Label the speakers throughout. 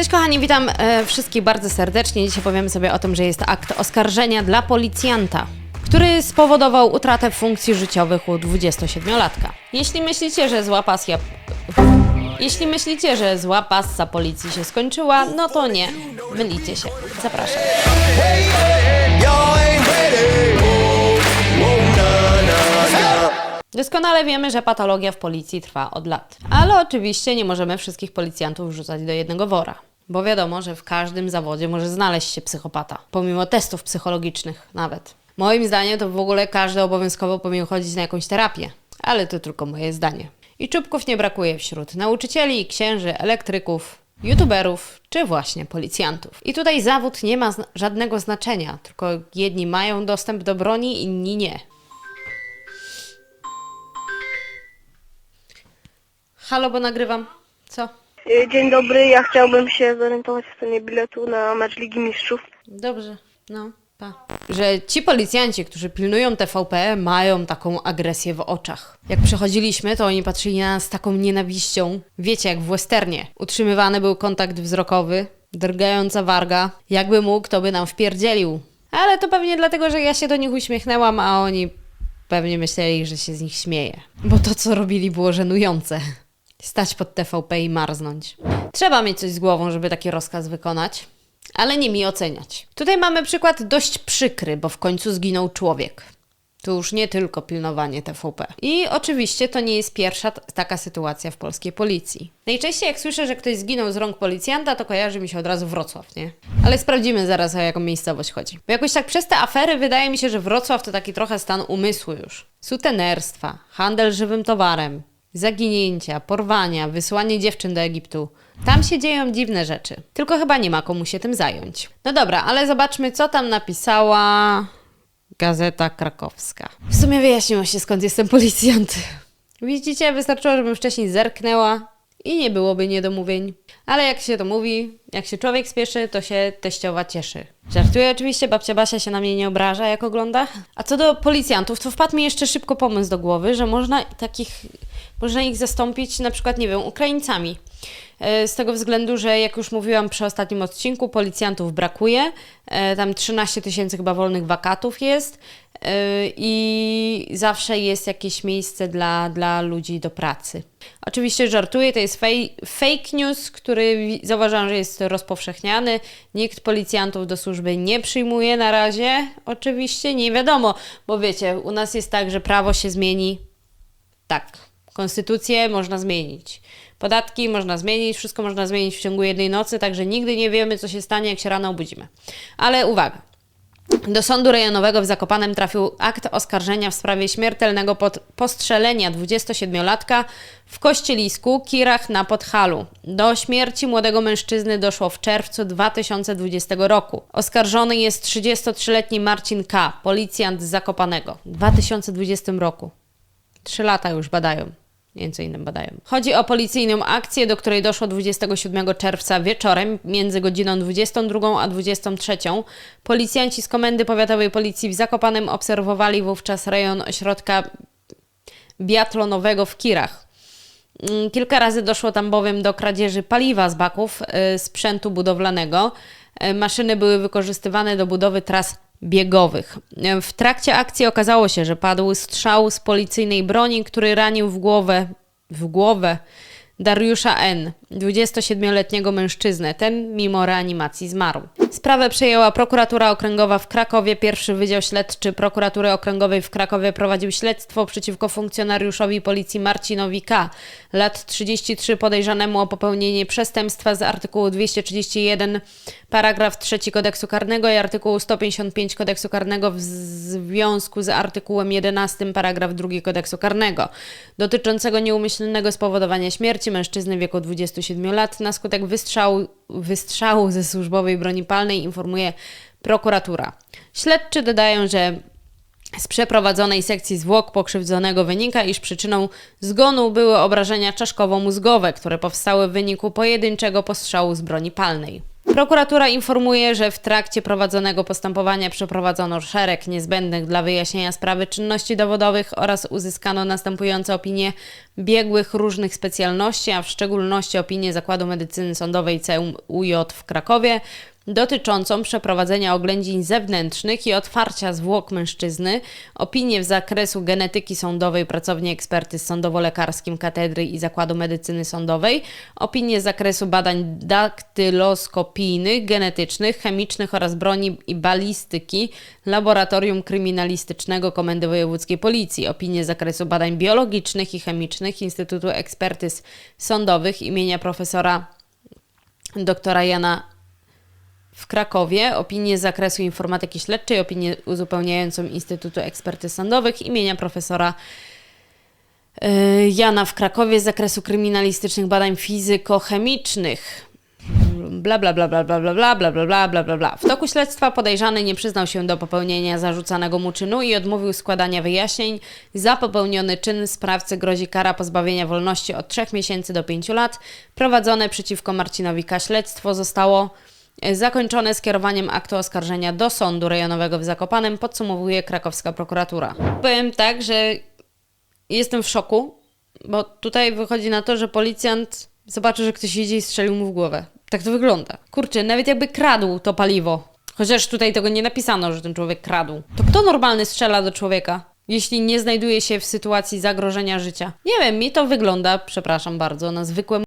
Speaker 1: Cześć kochani, witam e, wszystkich bardzo serdecznie. Dzisiaj powiemy sobie o tym, że jest akt oskarżenia dla policjanta, który spowodował utratę funkcji życiowych u 27-latka. Jeśli myślicie, że zła pasja... Jeśli myślicie, że zła passa policji się skończyła, no to nie. Mylicie się. Zapraszam. Doskonale wiemy, że patologia w policji trwa od lat. Ale oczywiście nie możemy wszystkich policjantów wrzucać do jednego wora. Bo wiadomo, że w każdym zawodzie może znaleźć się psychopata. Pomimo testów psychologicznych nawet. Moim zdaniem to w ogóle każdy obowiązkowo powinien chodzić na jakąś terapię. Ale to tylko moje zdanie. I czubków nie brakuje wśród nauczycieli, księży, elektryków, youtuberów czy właśnie policjantów. I tutaj zawód nie ma zna- żadnego znaczenia, tylko jedni mają dostęp do broni, inni nie. Halo, bo nagrywam. Co?
Speaker 2: Y, Dzień dobry, ja chciałbym się zorientować w cenie biletu na mecz Ligi Mistrzów.
Speaker 1: Dobrze, no, pa. Że ci policjanci, którzy pilnują TVP, mają taką agresję w oczach. Jak przechodziliśmy, to oni patrzyli na nas z taką nienawiścią. Wiecie, jak w westernie. Utrzymywany był kontakt wzrokowy, drgająca warga. Jakby mógł, to by nam wpierdzielił. Ale to pewnie dlatego, że ja się do nich uśmiechnęłam, a oni pewnie myśleli, że się z nich śmieję. Bo to, co robili, było żenujące. Stać pod TVP i marznąć. Trzeba mieć coś z głową, żeby taki rozkaz wykonać, ale nie mi oceniać. Tutaj mamy przykład dość przykry, bo w końcu zginął człowiek. Tu już nie tylko pilnowanie TVP. I oczywiście to nie jest pierwsza taka sytuacja w polskiej policji. Najczęściej jak słyszę, że ktoś zginął z rąk policjanta, to kojarzy mi się od razu Wrocław, nie? Ale sprawdzimy zaraz, o jaką miejscowość chodzi. Bo jakoś tak przez te afery wydaje mi się, że Wrocław to taki trochę stan umysłu już. Sutenerstwa, handel żywym towarem, zaginięcia, porwania, wysłanie dziewczyn do Egiptu. Tam się dzieją dziwne rzeczy. Tylko chyba nie ma komu się tym zająć. No dobra, ale zobaczmy, co tam napisała Gazeta Krakowska. W sumie wyjaśniło się, skąd jestem policjant. Widzicie, wystarczyło, żebym wcześniej zerknęła i nie byłoby niedomówień. Ale jak się to mówi, jak się człowiek spieszy, to się teściowa cieszy. Żartuję oczywiście, babcia Basia się na mnie nie obraża, jak ogląda. A co do policjantów, to wpadł mi jeszcze szybko pomysł do głowy, że można takich, można ich zastąpić na przykład, nie wiem, Ukraińcami. E, Z tego względu, że jak już mówiłam przy ostatnim odcinku, policjantów brakuje. E, Tam 13 tysięcy chyba wolnych wakatów jest i zawsze jest jakieś miejsce dla, dla ludzi do pracy. Oczywiście żartuję, to jest fej, fake news, który zauważam, że jest rozpowszechniany. Nikt policjantów do służby nie przyjmuje na razie. Oczywiście nie wiadomo, bo wiecie, u nas jest tak, że prawo się zmieni tak, konstytucję można zmienić. Podatki można zmienić, wszystko można zmienić w ciągu jednej nocy, także nigdy nie wiemy, co się stanie, jak się rano obudzimy. Ale uwaga. Do sądu rejonowego w Zakopanem trafił akt oskarżenia w sprawie śmiertelnego postrzelenia 27-latka w Kościelisku, Kirach na Podhalu. Do śmierci młodego mężczyzny doszło w czerwcu 2020 roku. Oskarżony jest 33-letni Marcin K., policjant z Zakopanego. W 2020 roku. Trzy lata już badają. Między innym badają. Chodzi o policyjną akcję, do której doszło 27 czerwca wieczorem między godziną 22 a 23. Policjanci z Komendy Powiatowej Policji w Zakopanem obserwowali wówczas rejon ośrodka biatlonowego w Kirach. Mm, Kilka razy doszło tam bowiem do kradzieży paliwa z baków y, sprzętu budowlanego. Y, Maszyny były wykorzystywane do budowy tras biegowych. W trakcie akcji okazało się, że padł strzał z policyjnej broni, który ranił w głowę, w głowę Dariusza N., 27-letniego mężczyznę. Ten mimo reanimacji zmarł. Sprawę przejęła prokuratura okręgowa w Krakowie. Pierwszy Wydział Śledczy Prokuratury Okręgowej w Krakowie prowadził śledztwo przeciwko funkcjonariuszowi policji Marcinowi K., lat 33, podejrzanemu o popełnienie przestępstwa z artykułu 231, paragraf 3 kodeksu karnego i artykułu 155 kodeksu karnego w związku z artykułem 11, paragraf 2 kodeksu karnego, dotyczącego nieumyślnego spowodowania śmierci mężczyzny w wieku 27 lat na skutek wystrzału, wystrzału ze służbowej broni palnej, informuje prokuratura. Śledczy dodają, że z przeprowadzonej sekcji zwłok pokrzywdzonego wynika, iż przyczyną zgonu były obrażenia czaszkowo-mózgowe, które powstały w wyniku pojedynczego postrzału z broni palnej. Prokuratura informuje, że w trakcie prowadzonego postępowania przeprowadzono szereg niezbędnych dla wyjaśnienia sprawy czynności dowodowych oraz uzyskano następujące opinie biegłych różnych specjalności, a w szczególności opinię Zakładu Medycyny Sądowej CUJ w Krakowie dotyczącą przeprowadzenia oględzin zewnętrznych i otwarcia zwłok mężczyzny, opinię w zakresu genetyki sądowej pracowni ekspertyz sądowo-lekarskim Katedry i Zakładu Medycyny Sądowej, opinię z zakresu badań daktyloskopijnych, genetycznych, chemicznych oraz broni i balistyki Laboratorium Kryminalistycznego Komendy Wojewódzkiej Policji, opinię z zakresu badań biologicznych i chemicznych Instytutu Ekspertyz Sądowych imienia profesora doktora Jana w Krakowie, opinię z zakresu informatyki śledczej, opinię uzupełniającą Instytutu Ekspertyz Sądowych imienia profesora y, Jana w Krakowie z zakresu kryminalistycznych badań fizykochemicznych. Bla, bla, bla, bla, bla, bla, bla, bla, bla, bla, bla, bla. W toku śledztwa podejrzany nie przyznał się do popełnienia zarzucanego mu czynu i odmówił składania wyjaśnień. Za popełniony czyn sprawcy grozi kara pozbawienia wolności od 3 miesięcy do 5 lat. Prowadzone przeciwko Marcinowi K. śledztwo zostało e, zakończone skierowaniem aktu oskarżenia do sądu rejonowego w Zakopanem, podsumowuje krakowska prokuratura. Powiem tak, że jestem w szoku, bo tutaj wychodzi na to, że policjant zobaczył, że ktoś idzie i strzelił mu w głowę. Tak to wygląda. Kurczę, nawet jakby kradł to paliwo. Chociaż tutaj tego nie napisano, że ten człowiek kradł. To kto normalny strzela do człowieka, jeśli nie znajduje się w sytuacji zagrożenia życia? Nie wiem, mi to wygląda, przepraszam bardzo, na zwykłe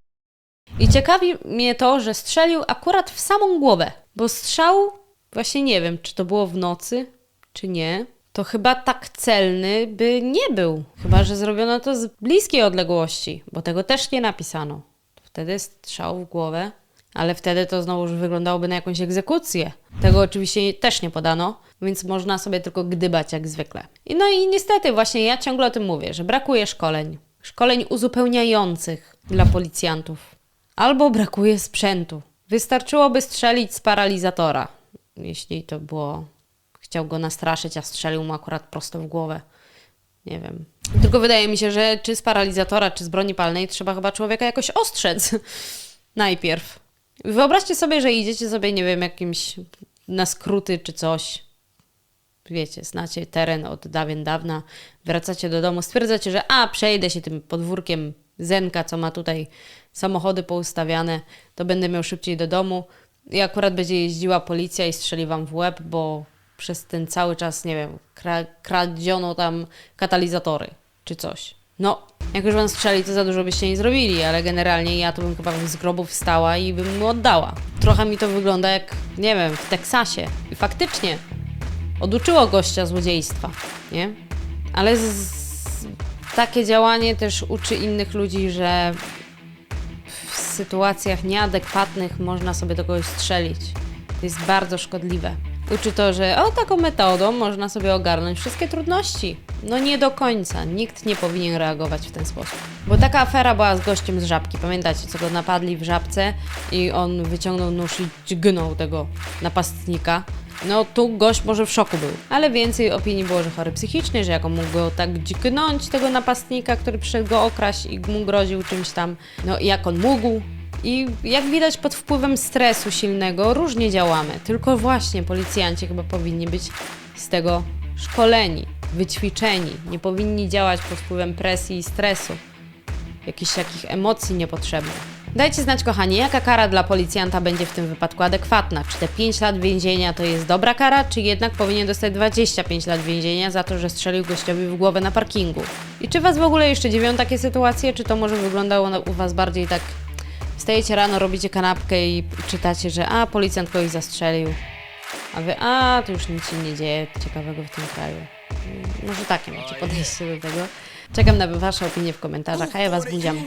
Speaker 1: i ciekawi mnie to, że strzelił akurat w samą głowę, bo strzał, właśnie nie wiem, czy to było w nocy, czy nie, to chyba tak celny by nie był. Chyba, że zrobiono to z bliskiej odległości, bo tego też nie napisano. Wtedy strzał w głowę, ale wtedy to znowu już wyglądałoby na jakąś egzekucję. Tego oczywiście też nie podano, więc można sobie tylko gdybać jak zwykle. I no i niestety właśnie ja ciągle o tym mówię, że brakuje szkoleń. Szkoleń uzupełniających dla policjantów. Albo brakuje sprzętu. Wystarczyłoby strzelić z paralizatora, jeśli to było. Chciał go nastraszyć, a strzelił mu akurat prosto w głowę. Nie wiem. Tylko wydaje mi się, że czy z paralizatora, czy z broni palnej trzeba chyba człowieka jakoś ostrzec. Najpierw. Wyobraźcie sobie, że idziecie sobie, nie wiem, jakimś na skróty czy coś. Wiecie, znacie teren od dawien dawna, wracacie do domu, stwierdzacie, że a, przejdę się tym podwórkiem Zenka, co ma tutaj samochody poustawiane, to będę miał szybciej do domu. I akurat będzie jeździła policja i strzeli wam w łeb, bo przez ten cały czas, nie wiem, kra- kradziono tam katalizatory czy coś. No, jak już wam strzeli, to za dużo byście nie zrobili, ale generalnie ja to bym chyba z grobu wstała i bym mu oddała. Trochę mi to wygląda jak, nie wiem, w Teksasie. I faktycznie oduczyło gościa złodziejstwa, nie? Ale z, takie działanie też uczy innych ludzi, że w sytuacjach nieadekwatnych można sobie do kogoś strzelić. To jest bardzo szkodliwe. Uczy to, że o taką metodą można sobie ogarnąć wszystkie trudności. No nie do końca. Nikt nie powinien reagować w ten sposób. Bo taka afera była z gościem z żabki. Pamiętacie, co go napadli w żabce i on wyciągnął nóż i dźgnął tego napastnika. No tu gość może w szoku był. Ale więcej opinii było, że chory psychicznie, że jak on mógł go tak dźgnąć tego napastnika, który przyszedł go okraść i mu groził czymś tam. No jak on mógł. I jak widać pod wpływem stresu silnego różnie działamy. Tylko właśnie policjanci chyba powinni być z tego szkoleni, wyćwiczeni. Nie powinni działać pod wpływem presji i stresu. Jakichś takich emocji niepotrzebnych. Dajcie znać, kochani, jaka kara dla policjanta będzie w tym wypadku adekwatna. Czy te 5 lat więzienia to jest dobra kara, czy jednak powinien dostać 25 lat więzienia za to, że strzelił gościowi w głowę na parkingu? I czy Was w ogóle jeszcze dziwią takie sytuacje, czy to może wyglądało u Was bardziej tak Wstajecie rano, robicie kanapkę i czytacie, że a, policjant kogoś zastrzelił. A wy, a, to już nic się nie dzieje ciekawego w tym kraju. Może takie macie podejście do tego. Czekam na wasze opinie w komentarzach, a ja was budziam.